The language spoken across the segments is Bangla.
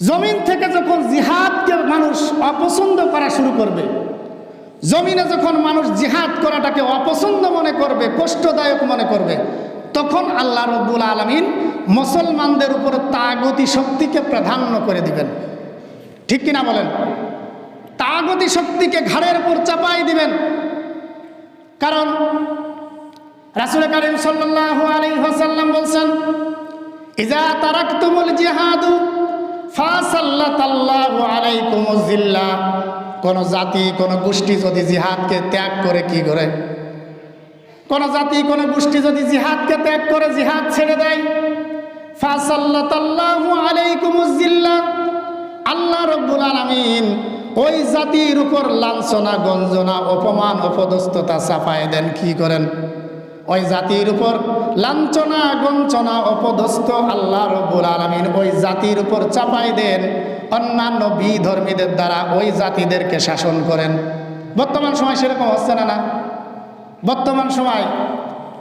জমিন থেকে যখন জিহাদকে মানুষ অপছন্দ করা শুরু করবে, জমিনে যখন মানুষ জিহাদ করাটাকে অপছন্দ মনে করবে, কষ্টদায়ক মনে করবে, তখন আল্লাহ রব্বুল আলমিন মুসলমানদের উপর তাগতি শক্তিকে প্রাধান্য করে দিবেন। ঠিক কিনা বলেন? তাগতি শক্তিকে ঘাড়ের উপর চাপাই দিবেন। কারণ রাসুল করিম সাল্লাল্লাহু আলাইহি ওয়াসাল্লাম বলছেন ইজা তারাকতুমুল জিহাদু জিল্লা। কোন জাতি, কোন গোষ্ঠী যদি জিহাদকে ত্যাগ করে কি করে? কোন জাতি, কোন গোষ্ঠী যদি জিহাদকে ত্যাগ করে, জিহাদ ছেড়ে দেয়? আল্লাহ রব্বুল আলামিন ওই জাতির উপর লাঞ্ছনা, গঞ্জনা, অপমান, অপদস্থতা চাপায় দেন, কি করেন? ওই জাতির উপর লাঞ্ছনা গঞ্চনা অপদস্থ আল্লাহ রব্বুল আলমিন ওই জাতির উপর চাপাই দেন। অন্যান্য বিধর্মীদের দ্বারা ওই জাতিদেরকে শাসন করেন। বর্তমান সময় সেরকম হচ্ছে না না? বর্তমান সময়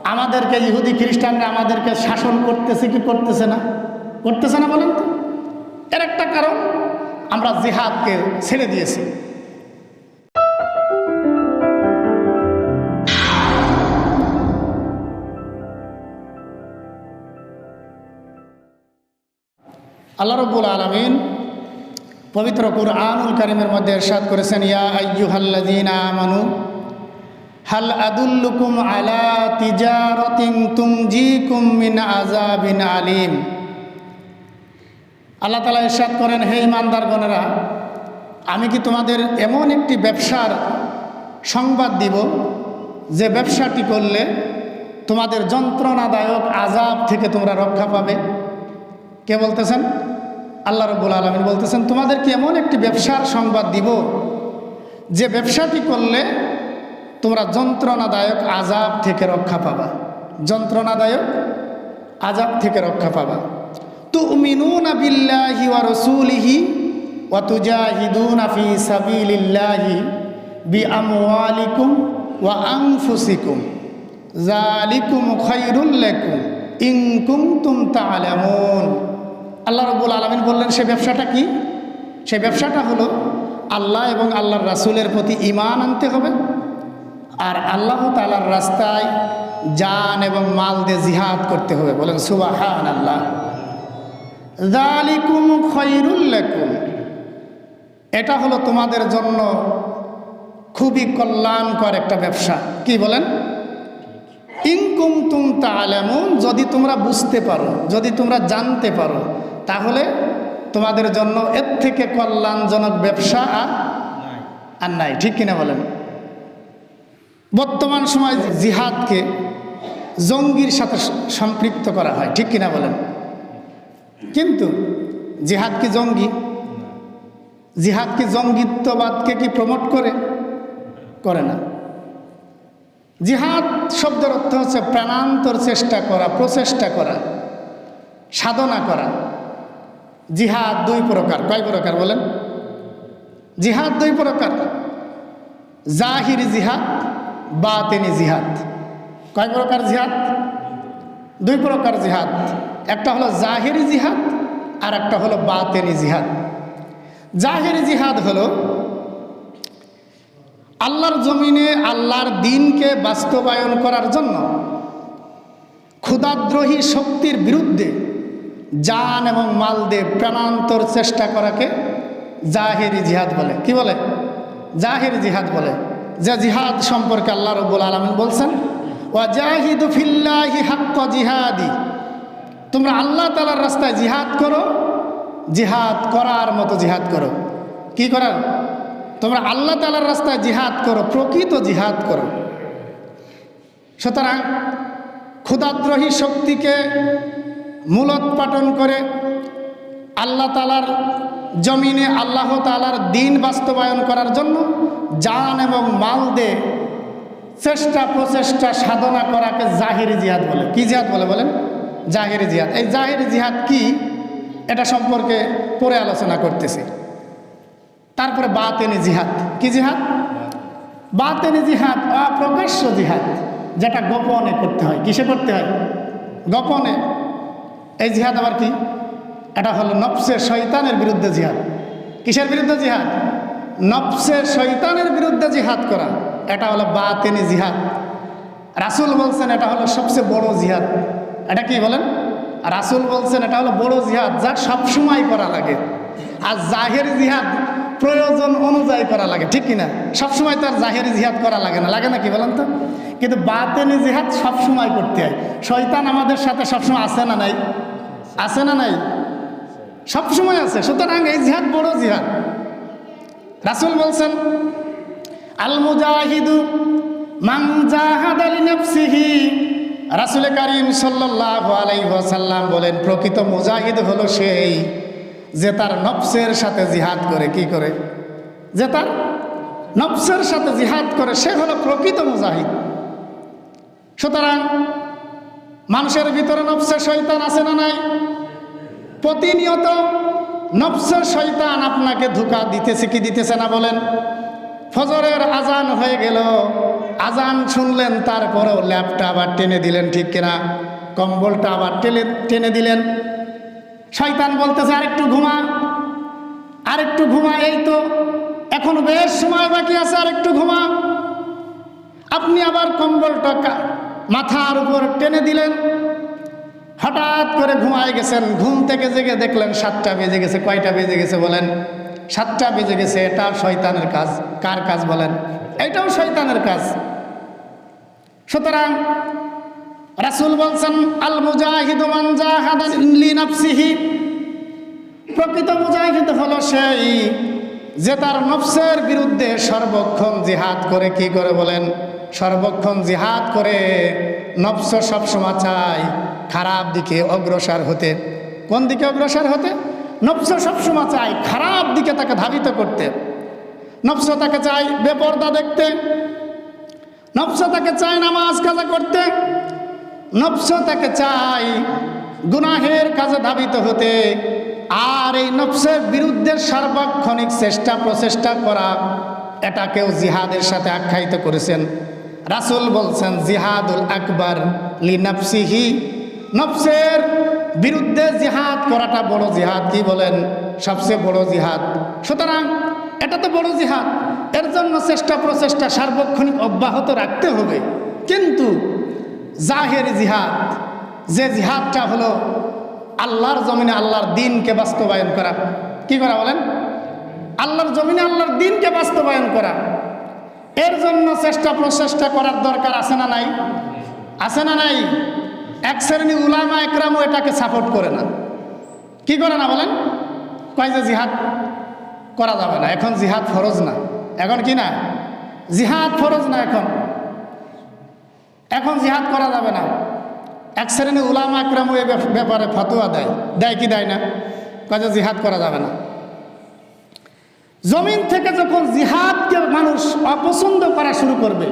আমাদেরকে ইহুদি খ্রিস্টানরা আমাদেরকে শাসন করতেছে কি করতেছে না? করতেছে না বলেন তো? এর একটা কারণ, আমরা জিহাদকে ছেড়ে দিয়েছি। আল্লাহ রব্বুল আলমিন পবিত্র কুরআনুল করিমের মধ্যে এরশাদ করেছেন, ইয়া আইয়ুহাল্লাযীনা আমানু, হাল আদুল্লুকুম আলা তিজারাতিন তুমজিকুম মিন আযাবিন আলিম। আল্লাহ তালা ইরশাদ করেন, হে ইমানদারগণেরা আমি কি তোমাদের এমন একটি ব্যবসার সংবাদ দিব, যে ব্যবসাটি করলে তোমাদের যন্ত্রণাদায়ক আজাব থেকে তোমরা রক্ষা পাবে? কে বলতেছেন? আল্লাহ রব্বুল আলমিন বলতেছেন তোমাদেরকে এমন একটি ব্যবসার সংবাদ দিব, যে ব্যবসাটি করলে তোমরা যন্ত্রণাদায়ক আজাব থেকে রক্ষা পাবা? যন্ত্রণাদায়ক আজাব থেকে রক্ষা পাবা। তু তুমিনুনা বিল্লাহি ওয়া রাসূলিহি ওয়া তুজাহিদুনা ফি সাবিলিল্লাহি বিআমওয়ালিকুম ওয়া আনফুসিকুম। যালিকুম খায়রুল লাকুম। ইন কুনতুম তা'লামুন আল্লাহ রবুল আলামিন বললেন, সে ব্যবসাটা কি? সে ব্যবসাটা হলো আল্লাহ এবং আল্লাহর রাসুলের প্রতি ঈমান আনতে হবে আর আল্লাহ তালার রাস্তায় জান এবং মাল দিয়ে জিহাদ করতে হবে। বলেন খৈরুল লাকুম। এটা হলো তোমাদের জন্য খুবই কল্যাণকর একটা ব্যবসা। কি বলেন? ইনকুম তুম তালেমন যদি তোমরা বুঝতে পারো, যদি তোমরা জানতে পারো তাহলে তোমাদের জন্য এর থেকে কল্যাণজনক ব্যবসা আর আর নাই। ঠিক কিনা বলেন? বর্তমান সময় জিহাদকে জঙ্গির সাথে সম্পৃক্ত করা হয়। ঠিক কিনা বলেন? কিন্তু জিহাদ কি জঙ্গি? জিহাদ কি জঙ্গিত্ববাদকে কি প্রমোট করে? করে না। জিহাদ শব্দের অর্থ হচ্ছে প্রাণান্তর চেষ্টা করা প্রচেষ্টা করা সাধনা করা। জিহাদ দুই প্রকার। কয় প্রকার বলেন? জিহাদ দুই প্রকার। জাহির জিহাদ, বাতেনি জিহাদ। কয় প্রকার জিহাদ? দুই প্রকার জিহাদ। একটা হলো জাহিরি জিহাদ আর একটা হলো বাতেনি জিহাদ। জাহিরি জিহাদ হলো আল্লাহর জমিনে আল্লাহর দিনকে বাস্তবায়ন করার জন্য ক্ষুদাদ্রোহী শক্তির বিরুদ্ধে জান এবং মাল দিয়ে প্রাণান্তর চেষ্টা করাকে জাহেরি জিহাদ বলে। কি বলে? জাহেরি জিহাদ বলে। যে জিহাদ সম্পর্কে আল্লাহ রব্বুল আলমিন বলছেন, ওয়া জাহিদু ফিল্লাহি হাক্ক জিহাদি। তোমরা আল্লাহ তালার রাস্তায় জিহাদ করো, জিহাদ করার মতো জিহাদ করো। কি করার? তোমরা আল্লাহ তালার রাস্তায় জিহাদ করো, প্রকৃত জিহাদ করো। সুতরাং ক্ষুদাদ্রোহী শক্তিকে মূলোৎপাটন করে আল্লাহ তালার জমিনে আল্লাহ তালার দিন বাস্তবায়ন করার জন্য জান এবং মাল দে চেষ্টা, প্রচেষ্টা, সাধনা করাকে জাহির জিহাদ বলে। কি জিহাদ বলে বলেন? জাহির জিহাদ। এই জাহির জিহাদ কি? এটা সম্পর্কে পরে আলোচনা করতেছি। তারপরে বাতেনি জিহাদ। কি জিহাদ? বাতেনি জিহাদ, অপ্রকাশ্য জিহাদ, যেটা গোপনে করতে হয়। কিসে করতে হয়? গোপনে। এই জিহাদ আবার কি? এটা হলো নফসের শয়তানের বিরুদ্ধে জিহাদ। কিসের বিরুদ্ধে জিহাদ? নফসের শৈতানের বিরুদ্ধে জিহাদ করা। এটা হলো বাতেনি জিহাদ। রাসুল বলছেন এটা হলো সবচেয়ে বড় জিহাদ। এটা কি বলেন? রাসুল বলছেন এটা হলো বড় জিহাদ যা সবসময় করা লাগে। আর জাহের জিহাদ প্রয়োজন অনুযায়ী করা লাগে, ঠিক কিনা? সবসময় তার জাহেরি জিহাদ করা লাগে না। লাগে না কি বলেন তো? কিন্তু বাতেনি জিহাদ সবসময় করতে হয়। শয়তান আমাদের সাথে সবসময় আসে না নাই? আছে না নাই? সবসময় আছে। সুতরাং এই জিহাদ বড় জিহাদ। রাসুল বলছেন আল মুজাহিদু মান জাহাদ আলি নাফসিহি রাসুল করিম সাল্লাল্লাহু আলাইহি বলেন, প্রকৃত মুজাহিদ হলো সেই যে তার নফসের সাথে জিহাদ করে। কি করে? যে তার নফসের সাথে জিহাদ করে, সে হলো প্রকৃত মুজাহিদ। সুতরাং মানুষের ভিতরে নফসের শৈতান আছে না নাই? প্রতিনিয়ত নফসের শৈতান আপনাকে ধোকা দিতেছে কি দিতেছে না বলেন? ফজরের আজান হয়ে গেল। আজান শুনলেন, তারপরেও ল্যাপটা আবার টেনে দিলেন, ঠিক কিনা? কম্বলটা আবার টেনে টেনে দিলেন। শয়তান বলতেছে, আরেকটু ঘুমা আরেকটু ঘুমা, এই তো, এখন বেশ সময় বাকি আছে, আরেকটু ঘুমা। আপনি আবার কম্বলটা মাথার উপর টেনে দিলেন। হঠাৎ করে ঘুমায় গেছেন। ঘুম থেকে জেগে দেখলেন সাতটা বেজে গেছে, কয়টা বেজে গেছে বলেন? সাতটা বেজে গেছে, এটা শয়তানের কাজ। কার কাজ বলেন? এটাও শয়তানের কাজ। সুতরাং রাসুল বলছেন আল মুজাহিদু জাহাদা লিনাফসিহি প্রকৃত মুজাহিদ হলো সেই যে তার নফসের বিরুদ্ধে সর্বক্ষণ জিহাদ করে কি করে বলেন? সর্বক্ষণ জিহাদ করে নফস সবসময় চায় খারাপ দিকে অগ্রসর হতে। কোন দিকে অগ্রসর হতে? নফস সবসময় চায় খারাপ দিকে তাকে ধাবিত করতে। নফস তাকে চায় বেপর্দা দেখতে। নফস তাকে চায় নামাজ কাজা করতে। নফস তাকে চাই গুনাহের কাজে ধাবিত হতে। আর এই নফসের বিরুদ্ধে সার্বক্ষণিক চেষ্টা প্রচেষ্টা করা, এটাকেও জিহাদের সাথে আখ্যায়িত করেছেন। রাসূল বলছেন, জিহাদুল আকবর লি নফসিহি। নফসের বিরুদ্ধে জিহাদ করাটা বড় জিহাদ, কি বলেন? সবচেয়ে বড় জিহাদ। সুতরাং এটা তো বড় জিহাদ। এর জন্য চেষ্টা প্রচেষ্টা সার্বক্ষণিক অব্যাহত রাখতে হবে। কিন্তু জাহের জিহাদ, যে জিহাদটা হলো আল্লাহর জমিনে আল্লাহর দিনকে বাস্তবায়ন করা। কি করা বলেন? আল্লাহর জমিনে আল্লাহর দিনকে বাস্তবায়ন করা। এর জন্য চেষ্টা প্রচেষ্টা করার দরকার আছে না নাই? আছে না নাই? এক শ্রেণি উলামা একরামও এটাকে সাপোর্ট করে না। কি করে না বলেন? কয় যে জিহাদ করা যাবে না, এখন জিহাদ ফরজ না। এখন কি না? জিহাদ ফরজ না এখন। এখন জিহাদ করা যাবে না। এক শ্রেণি উলামা একরামও ব্যাপ- ব্যাপারে ফতোয়া দেয়। দেয় কি দেয় না? কাজে জিহাদ করা যাবে না। জমিন থেকে যখন জিহাদকে মানুষ অপছন্দ করা শুরু করবে,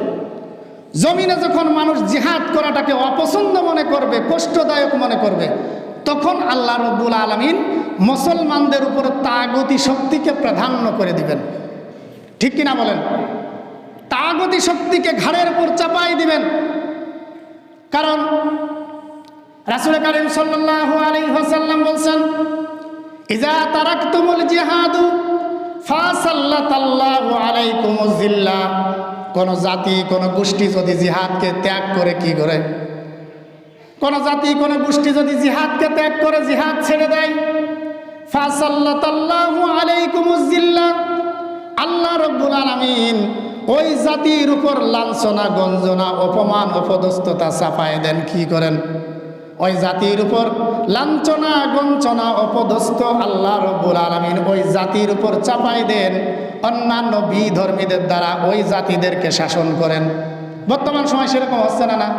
জমিনে যখন মানুষ জিহাদ করাটাকে অপছন্দ মনে করবে, কষ্টদায়ক মনে করবে, তখন আল্লাহ রব্বুল আলমিন মুসলমানদের উপর তাগতি শক্তিকে প্রাধান্য করে দিবেন। ঠিক কিনা বলেন? তাগতি শক্তিকে ঘাড়ের উপর চাপাই দিবেন। কারণ রাসুল করিম সাল্লাল্লাহু আলাইহি ওয়াসাল্লাম বলছেন ইজা তারাকতুমুল জিহাদু আলাইকুমুজ জিল্লা। কোন জাতি, কোন গোষ্ঠী যদি জিহাদকে ত্যাগ করে কি করে? কোন জাতি, কোন গোষ্ঠী যদি জিহাদকে ত্যাগ করে জিহাদ ছেড়ে দেয়? জিল্লা। আল্লাহ রব্বুল আলামিন ওই জাতির উপর লাঞ্ছনা, গঞ্জনা, অপমান, অপদস্থতা চাপায় দেন, কি করেন? ওই জাতির উপর লাঞ্ছনা গঞ্চনা অপদস্থ আল্লাহ রব্বুল আলমিন ওই জাতির উপর চাপাই দেন। অন্যান্য বিধর্মীদের দ্বারা ওই জাতিদেরকে শাসন করেন। বর্তমান সময় সেরকম হচ্ছে না না?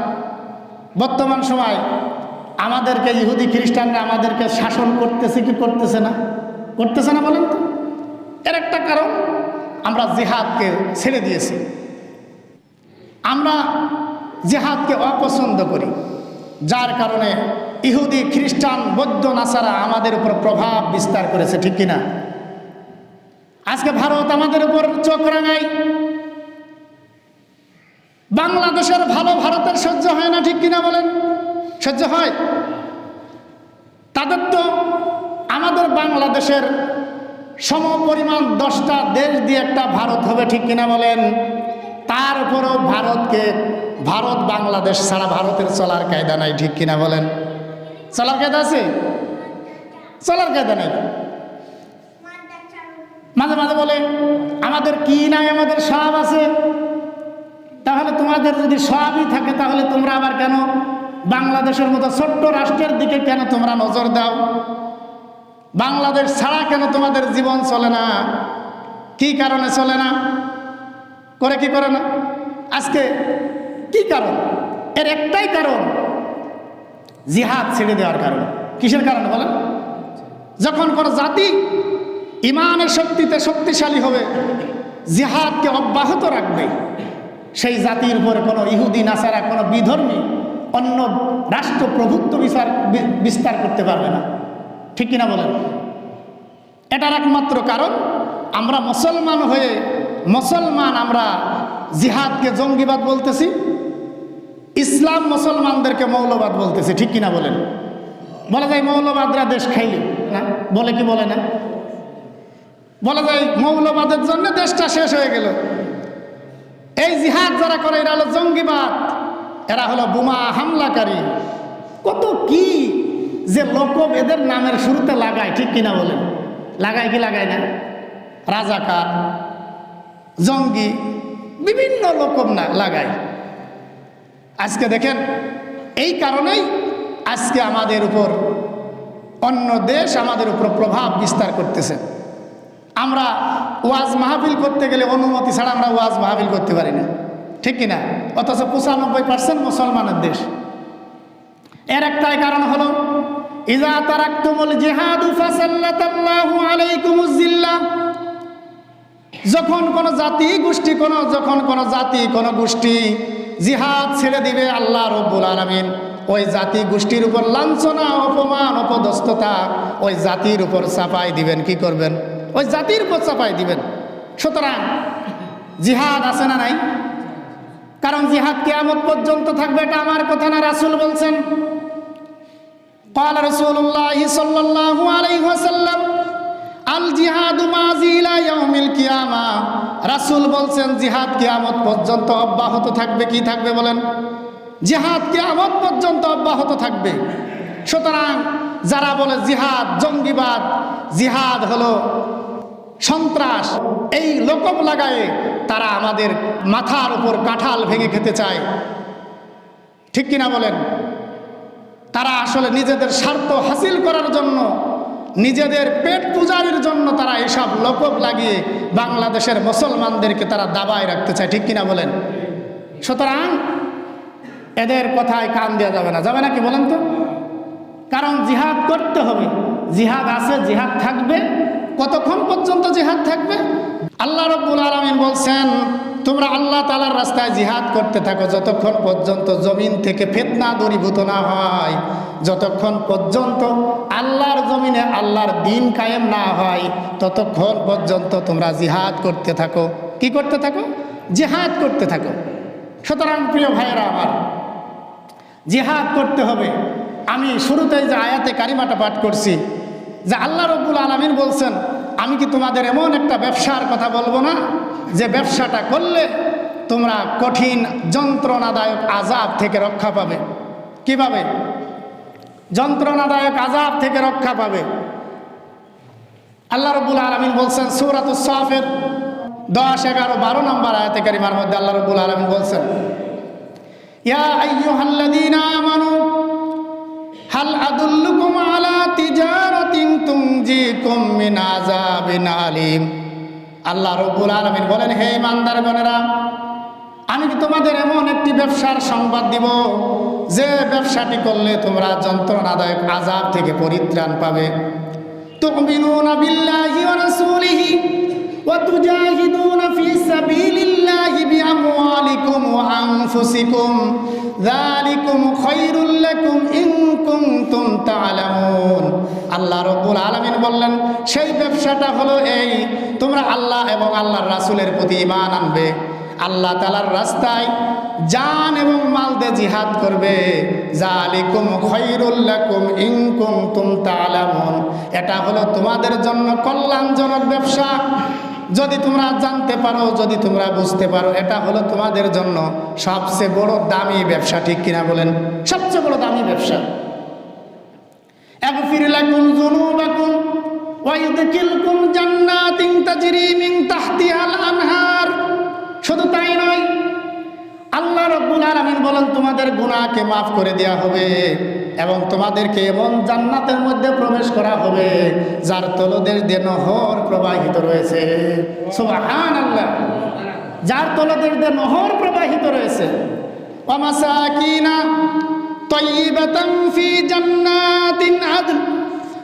বর্তমান সময় আমাদেরকে ইহুদি খ্রিস্টানরা আমাদেরকে শাসন করতেছে কি করতেছে না? করতেছে না বলেন তো? এর একটা কারণ, আমরা জিহাদকে ছেড়ে দিয়েছি। আমরা জেহাদকে অপছন্দ করি। যার কারণে ইহুদি, খ্রিস্টান, বৌদ্ধ, নাসারা আমাদের উপর প্রভাব বিস্তার করেছে, ঠিক কিনা? আজকে ভারত আমাদের উপর চোখ রাঙাই বাংলাদেশের ভালো ভারতের সহ্য হয় না, ঠিক কিনা বলেন? সহ্য হয়? তাদের তো আমাদের বাংলাদেশের সম পরিমাণ দশটা দেশ দিয়ে একটা ভারত হবে, ঠিক কিনা বলেন? তারপরেও ভারতকে ভারত বাংলাদেশ ছাড়া ভারতের চলার কায়দা নাই, ঠিক কিনা বলেন? চলার কায়দা আছে? চলার কায়দা নাই। মাঝে মাঝে বলে, আমাদের কি নাই, আমাদের সব আছে। তাহলে তোমাদের যদি সবই থাকে, তাহলে তোমরা আবার কেন বাংলাদেশের মতো ছোট্ট রাষ্ট্রের দিকে কেন তোমরা নজর দাও? বাংলাদেশ ছাড়া কেন তোমাদের জীবন চলে না? কি কারণে চলে না? করে কি করে না? আজকে কি কারণ? এর একটাই কারণ, জিহাদ ছেড়ে দেওয়ার কারণ। কিসের কারণে বলেন? যখন কোনো জাতি ইমানের শক্তিতে শক্তিশালী হবে, জিহাদকে অব্যাহত রাখবে, সেই জাতির উপরে কোনো ইহুদি, নাসারা, কোনো বিধর্মী, অন্য রাষ্ট্র প্রভুত্ব বিচার বিস্তার করতে পারবে না। ঠিক কিনা বলেন? এটার একমাত্র কারণ, আমরা মুসলমান হয়ে, মুসলমান আমরা জিহাদকে জঙ্গিবাদ বলতেছি ইসলাম মুসলমানদেরকে মৌলবাদ বলতেছে, ঠিক কিনা বলেন? বলা যায় মৌলবাদরা দেশ খাইলে, না? বলে কি বলে না? বলা যায় মৌলবাদের জন্য দেশটা শেষ হয়ে গেল। এই জিহাদ যারা করে, এরা হলো জঙ্গিবাদ। এরা হলো বোমা হামলাকারী। কত কি যে লোক এদের নামের শুরুতে লাগায়, ঠিক কিনা বলেন? লাগায় কি লাগায় না? রাজাকার, জঙ্গি, বিভিন্ন লোকব না, লাগায়। আজকে দেখেন, এই কারণেই আজকে আমাদের উপর অন্য দেশ আমাদের উপর প্রভাব বিস্তার করতেছে। আমরা ওয়াজ মাহফিল করতে গেলে অনুমতি ছাড়া আমরা ওয়াজ মাহফিল করতে পারি না। ঠিক কিনা অথচ পঁচানব্বই পার্সেন্ট মুসলমানের দেশ। এর একটাই কারণ হলো ইজা তারাক্তুমুল জিহাদু ফাসাল্লাতাল্লাহু আলাইকুমুজ যখন কোন জাতি গোষ্ঠী কোন যখন কোন জাতি কোন গোষ্ঠী জিহাদ ছেড়ে দিবে আল্লাহ রব্বুল আলামিন ওই জাতি গোষ্ঠীর উপর লাঞ্ছনা অপমান অপদস্থতা ওই জাতির উপর চাপাই দিবেন কি করবেন ওই জাতির উপর চাপাই দিবেন সুতরাং জিহাদ আছে না নাই কারণ জিহাদ কেয়ামত পর্যন্ত থাকবে এটা আমার কথা না রাসূল বলছেন قال رسول الله صلى الله عليه وسلم আল জিহাদু কিয়ামা। বলছেন, জিহাদ কিয়ামত পর্যন্ত অব্যাহত থাকবে থাকবে বলেন? জিহাদ পর্যন্ত অব্যাহত থাকবে। সুতরাং যারা বলে জিহাদ জঙ্গিবাদ, জিহাদ হলো সন্ত্রাস, এই লোকব লাগায়ে তারা আমাদের মাথার উপর কাঁঠাল ভেঙে খেতে চায়। ঠিক কিনা বলেন? তারা আসলে নিজেদের স্বার্থ হাসিল করার জন্য নিজেদের পেট পূজারির জন্য তারা এসব লোকব লাগিয়ে বাংলাদেশের মুসলমানদেরকে তারা দাবায় রাখতে চায়, ঠিক কিনা বলেন? সুতরাং এদের কথায় কান দেওয়া যাবে না। যাবে না কি বলেন তো? কারণ জিহাদ করতে হবে। জিহাদ আছে, জিহাদ থাকবে। কতক্ষণ পর্যন্ত জিহাদ থাকবে? আল্লাহ রব্বুল আলমিন বলছেন তোমরা আল্লাহ তালার রাস্তায় জিহাদ করতে থাকো, যতক্ষণ পর্যন্ত জমিন থেকে ফেতনা দূরীভূত না হয়, যতক্ষণ পর্যন্ত আল্লাহর জমিনে আল্লাহর দিন কায়েম না হয়, ততক্ষণ পর্যন্ত তোমরা জিহাদ করতে থাকো। কি করতে থাকো? জিহাদ করতে থাকো। সুতরাং প্রিয় ভাইয়েরা আমার, জিহাদ করতে হবে। আমি শুরুতেই যে আয়াতে কারিমাটা পাঠ করছি, যে আল্লাহ রব্বুল আলমিন বলছেন, আমি কি তোমাদের এমন একটা ব্যবসার কথা বলব না? যে ব্যবসাটা করলে তোমরা কঠিন যন্ত্রণাদায়ক আজাব থেকে রক্ষা পাবে। কীভাবে? যন্ত্রণাদায়ক আজাব থেকে রক্ষা পাবে। আল্লাহ রবুল আলমিন বলছেন সৌরাত সাফের দশ, এগারো, বারো নম্বর আয়াতে কারিমার মধ্যে আল্লাহ রবুল আলমিন বলছেন, ইয়া আইয়ুহাল্লাযীনা হাল আল্লাহ রব্বুল আলমিন বলেন, হে ইমানদার গণেরা আমি কি তোমাদের এমন একটি ব্যবসার সংবাদ দিব, যে ব্যবসাটি করলে তোমরা যন্ত্রণাদায়ক আজাব থেকে পরিত্রাণ পাবে? আনফুসিকুম। যালিকুম খায়রুল লাকুম ইন কুনতুম তা'লামুন আল্লাহ রাব্বুল আলামিন বললেন, সেই ব্যবসাটা হলো এই, তোমরা আল্লাহ এবং আল্লাহর রাসূলের প্রতি ঈমান আনবে। আল্লাহ তালার রাস্তায় জান এবং মাল দিয়ে জিহাদ করবে। জালিকুম খৈরুল্লাকুম ইনকুম তুম তালামুন এটা হলো তোমাদের জন্য কল্যাণজনক ব্যবসা। যদি তোমরা জানতে পারো, যদি তোমরা বুঝতে পারো, এটা হলো তোমাদের জন্য সবচেয়ে বড় দামি ব্যবসা, ঠিক কিনা বলেন? সবচেয়ে বড় দামি ব্যবসা। শুধু তাই নয়, আল্লাহ রব্বুল আলমিন বলেন, তোমাদের গুণাকে মাফ করে দেয়া হবে। এবং তোমাদেরকে এমন জান্নাতের মধ্যে প্রবেশ করা হবে যার তলদের দিয়ে নহর প্রবাহিত রয়েছে সুবহানাল্লাহ যার তলদের দিয়ে নহর প্রবাহিত রয়েছে ওয়ামাসাকিনা طيبة في جنات عدن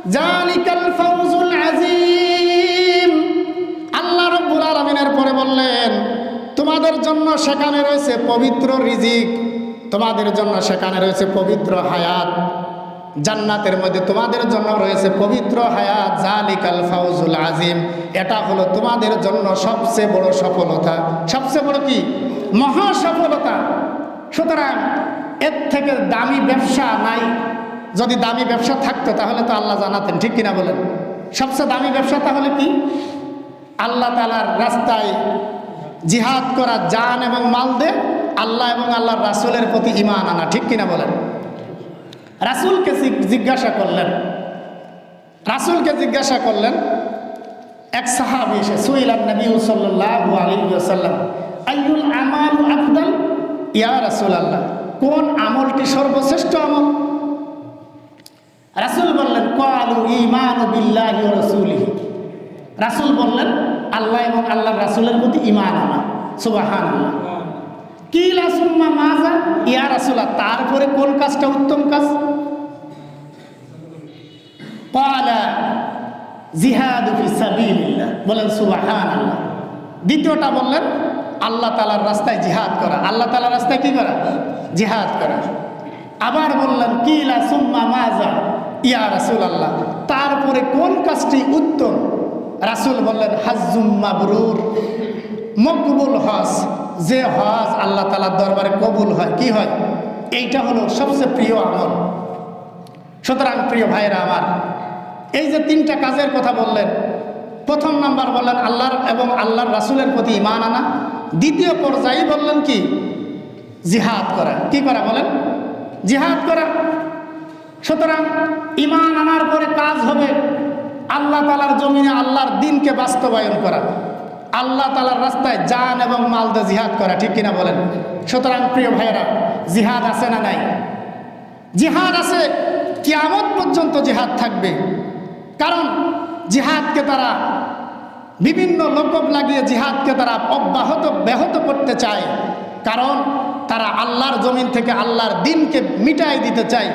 ذلك الفوز العظيم আল্লাহ রব্বুল আলমিনের পরে বললেন তোমাদের জন্য সেখানে রয়েছে পবিত্র রিজিক তোমাদের জন্য সেখানে রয়েছে পবিত্র হায়াত। জান্নাতের মধ্যে তোমাদের জন্য রয়েছে পবিত্র হায়াত। জালিকাল ফাউজুল আজিম। এটা হলো তোমাদের জন্য সবচেয়ে বড় সফলতা। সবচেয়ে বড় কি? মহা সফলতা। সুতরাং এর থেকে দামি ব্যবসা নাই। যদি দামি ব্যবসা থাকতো তাহলে তো আল্লাহ জানাতেন, ঠিক কিনা বলেন? সবচেয়ে দামি ব্যবসা তাহলে কি? আল্লাহ তালার রাস্তায় জিহাদ করা, জান এবং মাল দে। আল্লাহ এবং আল্লাহর রাসুলের প্রতি ইমান আনা, ঠিক কিনা বলেন? রাসুলকে জিজ্ঞাসা করলেন। রাসুলকে জিজ্ঞাসা করলেন, এক সাহাবি এসে সুইলাম নবী আলাইহি ওয়াসাল্লাম, আইয়ুল আমাল আফদাল? ইয়া রাসূলুল্লাহ, কোন আমলটি সর্বশ্রেষ্ঠ আমল? রাসূল বললেন, ক্বালু ঈমানু বিল্লাহি রাসূল বললেন, আল্লাহ এবং আল্লাহ রাসুলের প্রতি ঈমান আনা। সুবহানাল্লাহ। কিলা সুম্মা মাজা ইয়া রাসূলা তারপরে কোন কাজটা উত্তম কাজ? ক্বালা জিহাদু বলেন সুবহানাল্লাহ। দ্বিতীয়টা বললেন, আল্লাহ তালার রাস্তায় জিহাদ করা। আল্লাহ তালার রাস্তায় কি করা? জিহাদ করা। আবার বললেন, কিলা সুম্মা মাজা ইয়া রাসূল আল্লাহ তারপরে কোন কাজটি উত্তম? রাসুল বললেন, হাজ্জুম মাবরুর। মকবুল হজ যে হজ আল্লাহ তালার দরবারে কবুল হয়, কি হয়? এইটা হলো সবচেয়ে প্রিয় আমল। সুতরাং প্রিয় ভাইয়েরা আমার, এই যে তিনটা কাজের কথা বললেন, প্রথম নাম্বার বললেন আল্লাহর এবং আল্লাহর রাসুলের প্রতি ইমান আনা। দ্বিতীয় পর্যায়ে বললেন কি? জিহাদ করা। কি করা বলেন? জিহাদ করা। সুতরাং ইমান আনার পরে কাজ হবে আল্লাহ তালার জমিনে আল্লাহর দিনকে বাস্তবায়ন করা। আল্লাহ তালার রাস্তায় যান এবং মাল দিয়ে জিহাদ করা, ঠিক কিনা বলেন? সুতরাং প্রিয় ভাইয়েরা, জিহাদ আছে না নাই? জিহাদ আছে, কিয়ামত পর্যন্ত জিহাদ থাকবে। কারণ জিহাদকে তারা বিভিন্ন লোকব লাগিয়ে জিহাদকে তারা অব্যাহত, ব্যাহত করতে চায়। কারণ তারা আল্লাহর জমিন থেকে আল্লাহর দিনকে মিটাই দিতে চায়।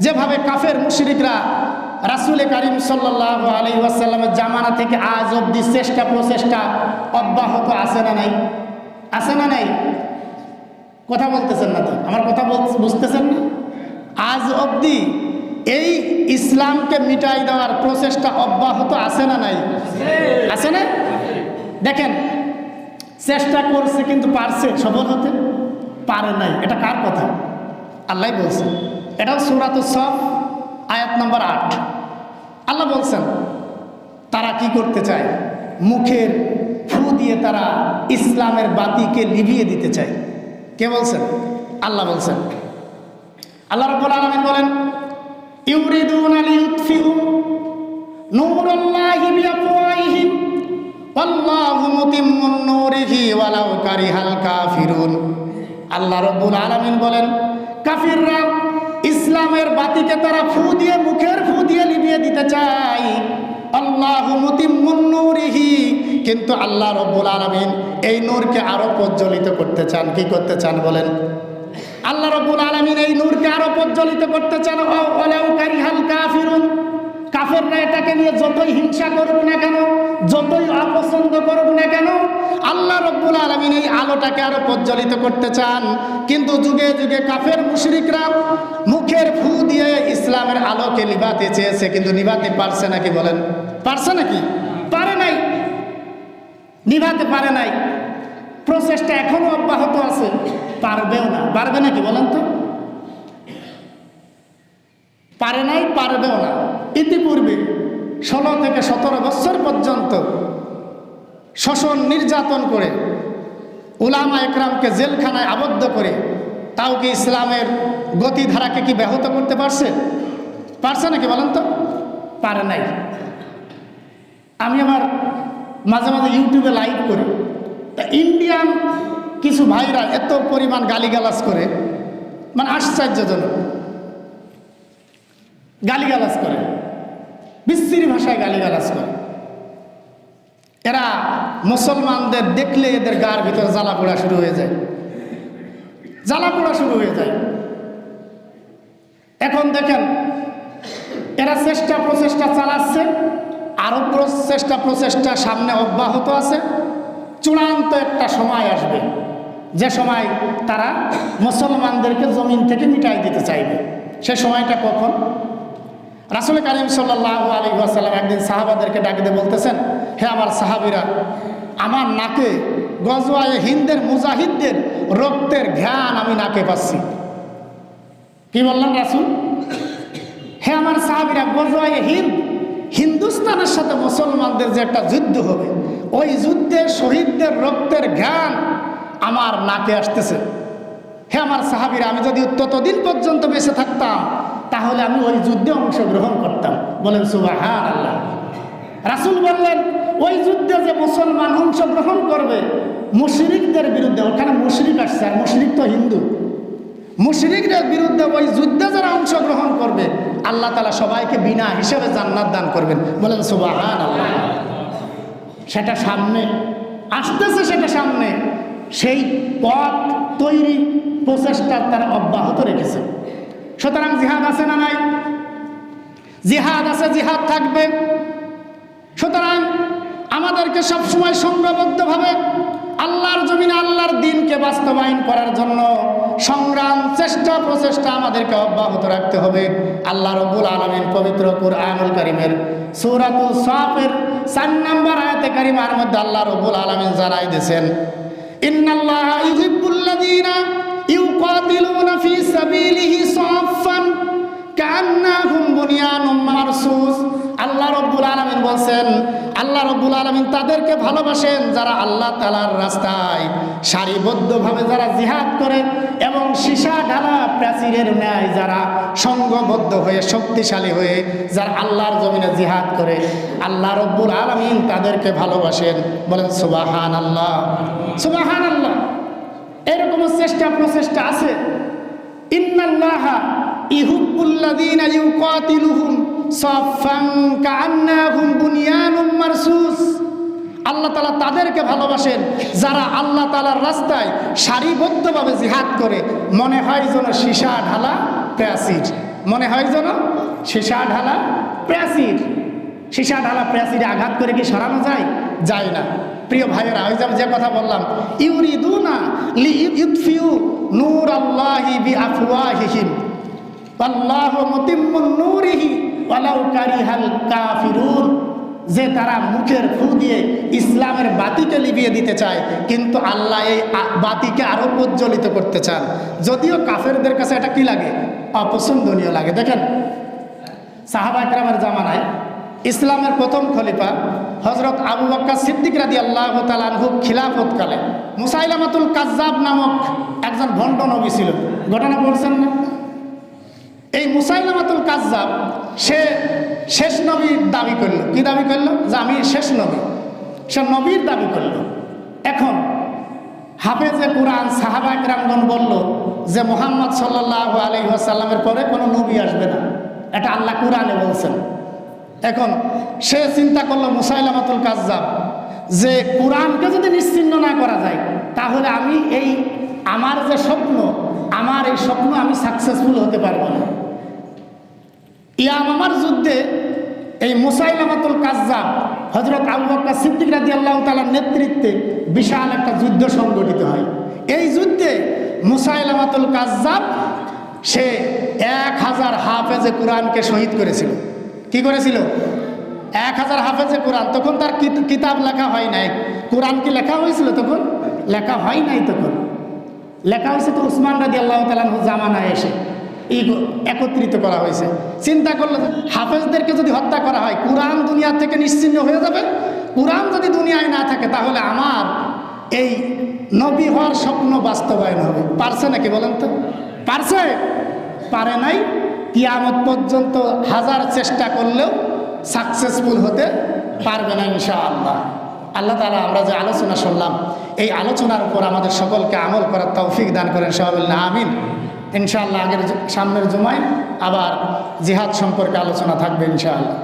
যেভাবে কাফের মুশরিকরা রাসুলে করিম সাল্লাহ আলী ওয়াসাল্লামের জামানা থেকে আজ অব্দি চেষ্টা প্রচেষ্টা অব্যাহত আছে না নাই? আছে না নাই? কথা বলতেছেন না তো? আমার কথা বুঝতেছেন না? আজ অবধি এই ইসলামকে মিটাই দেওয়ার প্রচেষ্টা অব্যাহত আছে না নাই? আছে না? দেখেন, চেষ্টা করছে কিন্তু পারছে সফল হতে পারে নাই। এটা কার কথা? আল্লাহ বলছেন এটাও সুরাত সব আয়াত নম্বর আট। আল্লাহ বলছেন, তারা কি করতে চায়? মুখের ফু দিয়ে তারা ইসলামের বাতিকে লিভিয়ে দিতে চায়। কে বলছেন? আল্লাহ বলছেন। আল্লাহ রাব্বুল আলামিন বলেন, ইউরিদুনা লিইউতফিউ নূরাল্লাহি বিআফওয়াহিহিম, ওয়াল্লাহু মুতিম্মুন নূরিহি ওয়ালাউ কারিহাল কাফিরুন। আল্লাহ রাব্বুল আলামিন বলেন, কাফিররা ইসলামের বাতিকে তারা ফু দিয়ে, মুখের ফু দিয়ে লিভিয়ে দিতে চায়। আল্লাহু কিন্তু আল্লাহ রব্বুল আলামিন এই নূরকে আরও প্রজ্বলিত করতে চান। কি করতে চান বলেন? আল্লাহ রব্বুল আলামিন এই নূরকে আরও প্রজ্বলিত করতে চান। কাফেররা এটাকে নিয়ে যতই হিংসা করুক না কেন, যতই অপছন্দ করুক না কেন আল্লাহ রব্বুল আলমিন এই আলোটাকে আরও প্রজ্বলিত করতে চান। কিন্তু যুগে যুগে কাফের মুশরিকরা মুখের ফু দিয়ে ইসলামের আলোকে নিভাতে চেয়েছে, কিন্তু নিভাতে পারছে নাকি বলেন? পারছে নাকি পারে নাই। নিভাতে পারে নাই। প্রচেষ্টা এখনও অব্যাহত আছে। পারবেও না। পারবে নাকি বলেন তো? পারে নাই, পারবেও না। ইতিপূর্বে ষোলো থেকে সতেরো বছর পর্যন্ত শোষণ, নির্যাতন করে, উলামা একরামকে জেলখানায় আবদ্ধ করে, তাও কি ইসলামের গতিধারাকে কি ব্যাহত করতে পারছে? পারছে নাকি বলেন তো? পারে নাই। আমি আমার মাঝে মাঝে ইউটিউবে লাইভ করি। তা ইন্ডিয়ান কিছু ভাইরা এত পরিমাণ গালিগালাজ করে মানে আশ্চর্যজনক। গালিগালাজ করে, বিশ্রী ভাষায় গালিগালাজ করে। এরা মুসলমানদের দেখলে এদের গার ভিতরে জ্বালা পোড়া শুরু হয়ে যায়। জ্বালা পোড়া শুরু হয়ে যায়। এখন দেখেন, এরা চেষ্টা প্রচেষ্টা চালাচ্ছে আরও প্রচেষ্টা প্রচেষ্টা সামনে অব্যাহত আছে। চূড়ান্ত একটা সময় আসবে, যে সময় তারা মুসলমানদেরকে জমিন থেকে মিটাই দিতে চাইবে। সে সময়টা কখন? রাসুল কালিম সাল্লাহ আলী আসাল্লাম একদিন সাহাবাদেরকে ডাকিতে বলতেছেন, হে আমার সাহাবিরা, আমার নাকে গজওয়ায়ে হিন্দের মুজাহিদদের রক্তের ঘ্রাণ আমি নাকে পাচ্ছি। কি বললেন রাসুল? হে আমার সাহাবিরা, গজওয়ায়ে হিন্দ, হিন্দুস্তানের সাথে মুসলমানদের যে একটা যুদ্ধ হবে, ওই যুদ্ধে শহীদদের রক্তের ঘ্রাণ আমার নাকে আসতেছে। হে আমার সাহাবিরা, আমি যদি ততদিন পর্যন্ত বেঁচে থাকতাম তাহলে আমি ওই যুদ্ধে অংশগ্রহণ করতাম। বলেন সুবাহ আল্লাহ রাসুল বললেন, ওই যুদ্ধে যে মুসলমান অংশগ্রহণ করবে, মুশরিকদের বিরুদ্ধে, ওখানে মুশরিক আসছে, আর মুশরিক তো হিন্দু। মুশরিকদের বিরুদ্ধে ওই যুদ্ধে যারা অংশগ্রহণ করবে, আল্লাহ তালা সবাইকে বিনা হিসেবে জান্নাত দান করবেন। বলেন সুবাহান আল্লাহ সেটা সামনে, আসতেছে সেটা সামনে। সেই পথ তৈরি, প্রচেষ্টা তারা অব্যাহত রেখেছে। সুতরাং জিহাদ আছে না নাই? জিহাদ আছে, জিহাদ থাকবে। সুতরাং আমাদেরকে সবসময় সংঘবদ্ধভাবে আল্লাহর জমিনে আল্লাহর দিনকে বাস্তবায়ন করার জন্য সংগ্রাম, চেষ্টা, প্রচেষ্টা আমাদেরকে অব্যাহত রাখতে হবে। আল্লাহ রবুল আলমিন পবিত্র কুর কুরআনুল করিমের সৌরাতুল সাফের চার নাম্বার আয়াতে কারিমার মধ্যে আল্লাহ রবুল আলমিন জানাই দিয়েছেন, ইন্নাল্লাহ ইউহিব্বুল্লাযীনা ইউকাতিলুনা ফি সাবিলিহি সাফফান কান্নাহুম বুনিয়ানুম মারসুস আল্লাহ রব্বুল আলামিন বলছেন, আল্লাহ রব্বুল আলামিন তাদেরকে ভালোবাসেন যারা আল্লাহ তালার রাস্তায় সারিবদ্ধভাবে যারা জিহাদ করে এবং সীসা ঢালা প্রাচীরের ন্যায় যারা সংঘবদ্ধ হয়ে, শক্তিশালী হয়ে যারা আল্লাহর জমিনে জিহাদ করে, আল্লাহ রব্বুল আলামিন তাদেরকে ভালোবাসেন। বলেন সুবাহান আল্লাহ সুবাহান আল্লাহ এরকম চেষ্টা প্রচেষ্টা আছে। বুনিয়ানুম মারসুস। তাদেরকে ভালোবাসেন, যারা আল্লাহ তালার রাস্তায় সারিবদ্ধভাবে জিহাদ করে। মনে হয় যেন সীসা ঢালা প্রাচীর মনে হয় যেন সীসা ঢালা প্রাচীর সীসা ঢালা প্রাচীরে আঘাত করে কি সরানো যায়? যায় না। প্রিয় ভাইয়েরা, ওই যে কথা বললাম লি বি কাফিরুন। যে তারা মুখের ফু দিয়ে ইসলামের বাতিকে লিবিয়ে দিতে চায়, কিন্তু আল্লাহ এই বাতিকে আরও প্রজ্বলিত করতে চান। যদিও কাফেরদের কাছে এটা কি লাগে? অপছন্দনীয় লাগে। দেখেন সাহাবা একরামের জামানায় ইসলামের প্রথম খলিফা হজরত আবু বক্কা সিদ্দিক রাদি আল্লাহ তালানহু খিলাফতকালে মুসাইলামাতুল কাজ্জাব নামক একজন ভণ্ড নবী ছিল। ঘটনা বলছেন না? এই মুসাইলামাতুল কাজ্জাব, সে শেষ নবীর দাবি করল। কি দাবি করল? যে আমি শেষ নবী। সে নবীর দাবি করল। এখন হাফেজে কোরআন সাহাবা একরামগণ বলল যে মোহাম্মদ সাল্লাহ আলহিহাসাল্লামের পরে কোনো নবী আসবে না। এটা আল্লাহ কোরআনে বলছেন। এখন সে চিন্তা করল মুসাইলামাতুল কাজ্জাব যে কোরআনকে যদি নিশ্চিন্ন না করা যায়, তাহলে আমি এই আমার যে স্বপ্ন, আমার এই স্বপ্ন আমি সাকসেসফুল হতে পারব না। ইয়াম আমার যুদ্ধে এই মুসাইলামাতুল কাজ্জাব হজরত আবু বক্কা সিদ্দিক রাজি আল্লাহ তালার নেতৃত্বে বিশাল একটা যুদ্ধ সংগঠিত হয়। এই যুদ্ধে মুসাইলামাতুল কাজ্জাব সে এক হাজার হাফেজে কোরআনকে শহীদ করেছিল। কি করেছিল? এক হাজার হাফেজে কোরআন। তখন তার কিত- কিতাব লেখা হয় নাই। কোরআন কি লেখা হয়েছিল তখন? লেখা হয় নাই তখন। লেখা হয়েছে তো উসমান রাজি আল্লাহ তালাহ জামানায় এসে। এই একত্রিত করা হয়েছে। চিন্তা করলে হাফেজদেরকে যদি হত্যা করা হয়, কোরআন দুনিয়া থেকে নিশ্চিন্ন হয়ে যাবে? কোরআন যদি দুনিয়ায় না থাকে, তাহলে আমার এই নবী হওয়ার স্বপ্ন বাস্তবায়ন হবে। পারছে নাকি বলেন তো? পারছে? পারে নাই? কিয়ামত পর্যন্ত হাজার চেষ্টা করলেও সাকসেসফুল হতে পারবে না ইনশা আল্লাহ আল্লাহ তালা আমরা যে আলোচনা শুনলাম, এই আলোচনার উপর আমাদের সকলকে আমল করার তৌফিক দান করেন সাহাবুল্লাহ আমিন। ইনশাআল্লাহ আগের সামনের জুমায় আবার জিহাদ সম্পর্কে আলোচনা থাকবে ইনশাআল্লাহ।